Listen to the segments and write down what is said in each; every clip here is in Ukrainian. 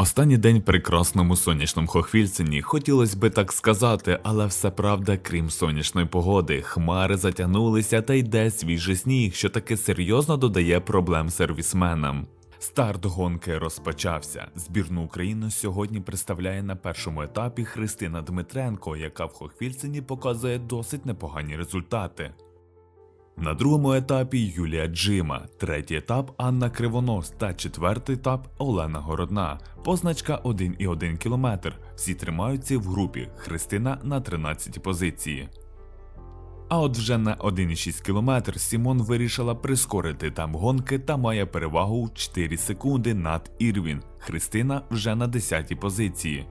Останній день прекрасному сонячному Хохвільцині, хотілося би так сказати, але все правда, крім сонячної погоди, хмари затягнулися та йде свіжий сніг, що таки серйозно додає проблем сервісменам. Старт гонки розпочався. Збірну України сьогодні представляє на першому етапі Христина Дмитренко, яка в Хохвільцині показує досить непогані результати. На другому етапі Юлія Джима, третій етап Анна Кривонос та четвертий етап Олена Городна. Позначка 1,1 км. Всі тримаються в групі Христина на 13 позиції. А от вже на 1,6 км Сімон вирішила прискорити там гонки та має перевагу у 4 секунди над Ірвін. Христина вже на 10 позиції.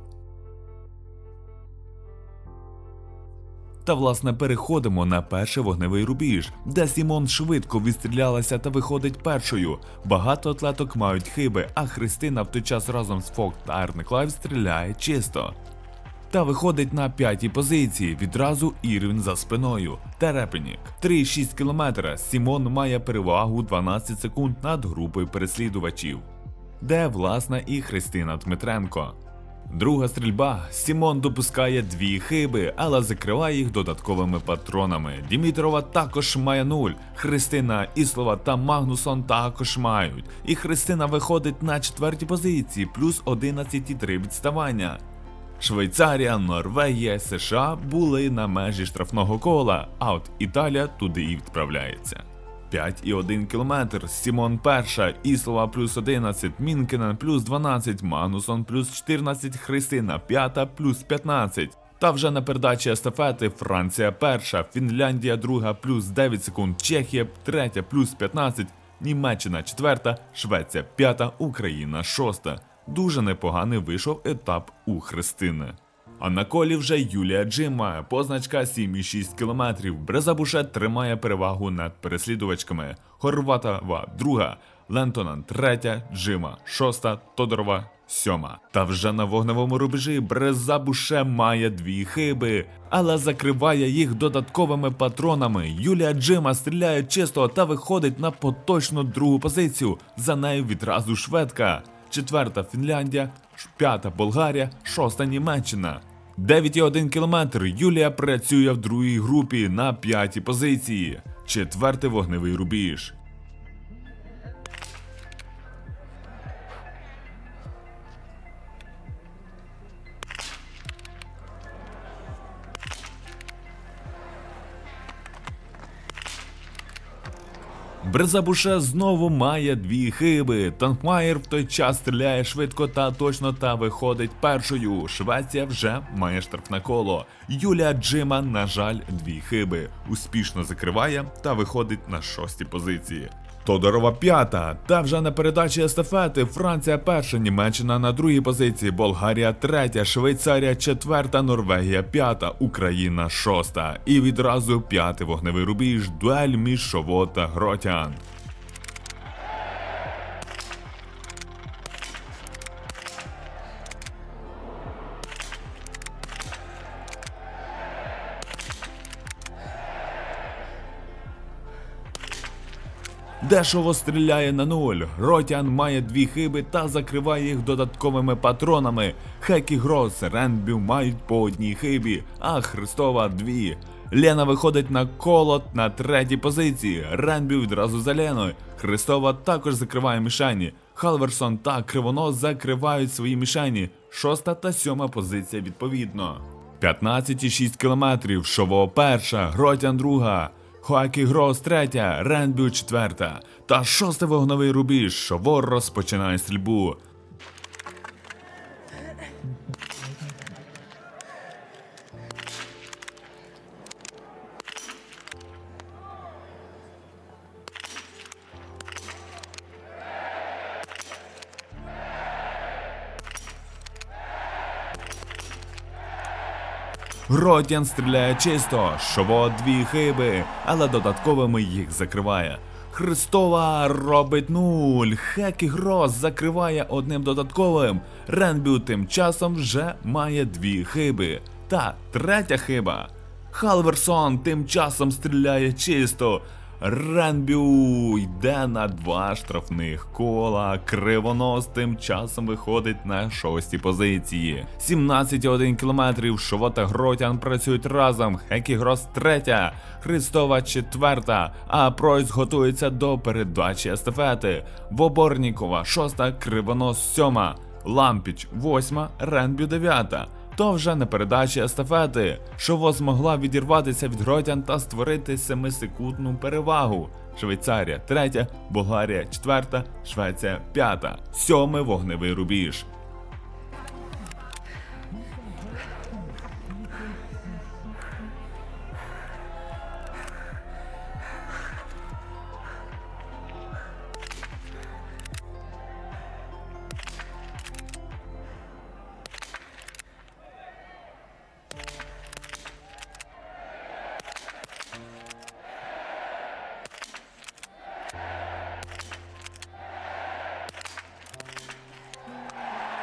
Та власне переходимо на перший вогневий рубіж, де Сімон швидко відстрілялася та виходить першою. Багато атлеток мають хиби, а Христина в той час разом з Фок та Арниклайв стріляє чисто. Та виходить на п'ятій позиції відразу Ірвін за спиною. Терепенік 3,6 км. Сімон має перевагу 12 секунд над групою переслідувачів, де власне і Христина Дмитренко. Друга стрільба. Сімон допускає дві хиби, але закриває їх додатковими патронами. Дімітрова також має нуль. Христина Іслова та Магнусон також мають. І Христина виходить на четвертій позиції, плюс 11,3 відставання. Швейцарія, Норвегія, США були на межі штрафного кола, а от Італія туди і відправляється. 5,1 км, Сімон перша, Іслова плюс 11, Мінкенен плюс 12, Манусон плюс 14, Христина п'ята плюс 15. Та вже на передачі естафети Франція перша, Фінляндія друга плюс 9 секунд, Чехія третя плюс 15, Німеччина четверта, Швеція п'ята, Україна шоста. Дуже непоганий вийшов етап у Христини. А на колі вже Юлія Джима, позначка 7,6 км. Брезабушет тримає перевагу над переслідувачками. Хорватова друга, Лентонан третя, Джима шоста, Тодорова сьома. Та вже на вогневому рубежі Брезабуше має дві хиби, але закриває їх додатковими патронами. Юлія Джима стріляє чисто та виходить на поточну другу позицію. За нею відразу шведка. Четверта Фінляндія, п'ята Болгарія, шоста Німеччина. 9,1 км Юлія працює в другій групі на п'ятій позиції. Четвертий вогневий рубіж. Брезабуше знову має дві хиби. Танкмаєр в той час стріляє швидко та точно та виходить першою. Швеція вже має штрафне коло. Юлія Джима, на жаль, дві хиби. Успішно закриває та виходить на шостій позиції. Тодорова п'ята. Та вже на передачі естафети Франція перша, Німеччина на другій позиції, Болгарія третя, Швейцарія четверта, Норвегія п'ята, Україна шоста. І відразу п'ятий вогневий рубіж, дуель між Шово та Гротян. Дешево стріляє на нуль. Ротян має дві хиби та закриває їх додатковими патронами. Хек і Грос, Ренбю мають по одній хибі, а Христова дві. Лена виходить на колот на третій позиції. Ренбю відразу за Леною. Христова також закриває мішені. Халверсон та Кривонос закривають свої мішені. Шоста та сьома позиція відповідно. 15,6 кілометрів. Шово перша, Гротян друга. Хоакі Гроз третя, Ренбю четверта. Та шостий вогновий рубіж. Шовор розпочинає стрільбу. Гротян стріляє чисто, Шово дві хиби, але додатковими їх закриває. Христова робить нуль. Хек і Грос закриває одним додатковим. Ренбю тим часом вже має дві хиби. Та третя хиба. Халверсон тим часом стріляє чисто, Ренбю йде на два штрафних кола. Кривонос тим часом виходить на шостій позиції. 17,1 кілометрів. Шово та Гротян працюють разом. Хекігрос третя, Христова четверта. А Пройс готується до передачі естафети. Воборнікова шоста, Кривонос сьома. Лампіч восьма, Ренбю дев'ята. То вже на передачі естафети, Шово змогла відірватися від Гродян та створити 7-секундну перевагу. Швейцарія третя, Болгарія четверта, Швеція п'ята, сьомий вогневий рубіж.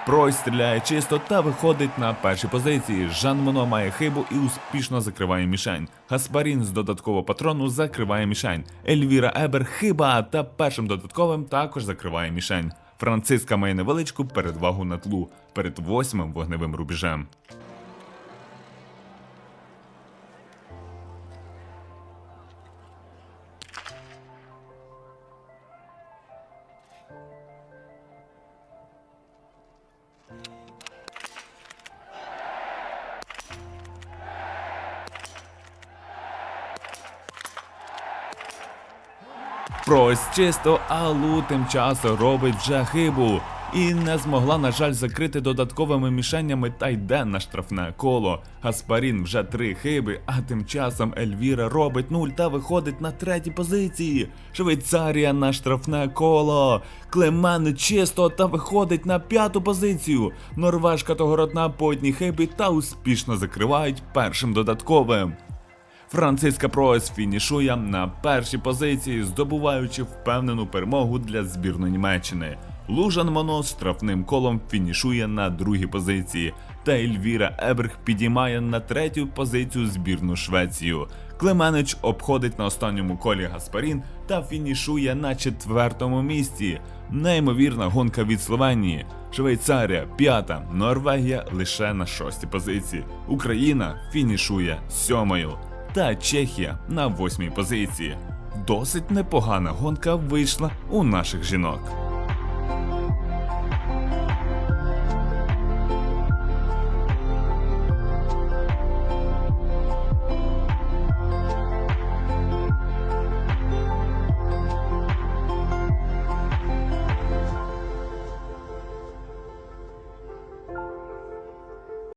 Пройс стріляє чисто та виходить на перші позиції. Жан Моно має хибу і успішно закриває мішень. Гаспарін з додаткового патрону закриває мішень. Ельвіра Ебер хиба та першим додатковим також закриває мішень. Франциска має невеличку передвагу на тлу перед восьмим вогневим рубежем. Прось чисто, а Лу тим часом робить вже хибу. І не змогла, на жаль, закрити додатковими мішенями та йде на штрафне коло. Гаспарін вже три хиби, а тим часом Ельвіра робить нуль та виходить на третій позиції. Швейцарія на штрафне коло. Клемен чисто та виходить на п'яту позицію. Норвежка та Городна по одній та успішно закривають першим додатковим. Франциска Пройс фінішує на першій позиції, здобуваючи впевнену перемогу для збірної Німеччини. Лужан Моно штрафним колом фінішує на другій позиції, та Ельвіра Еберг підіймає на третю позицію збірну Швецію. Клеменич обходить на останньому колі Гаспарін та фінішує на четвертому місці. Неймовірна гонка від Словенії. Швейцарія п'ята, Норвегія лише на шостій позиції. Україна фінішує сьомою та Чехія на восьмій позиції. Досить непогана гонка вийшла у наших жінок.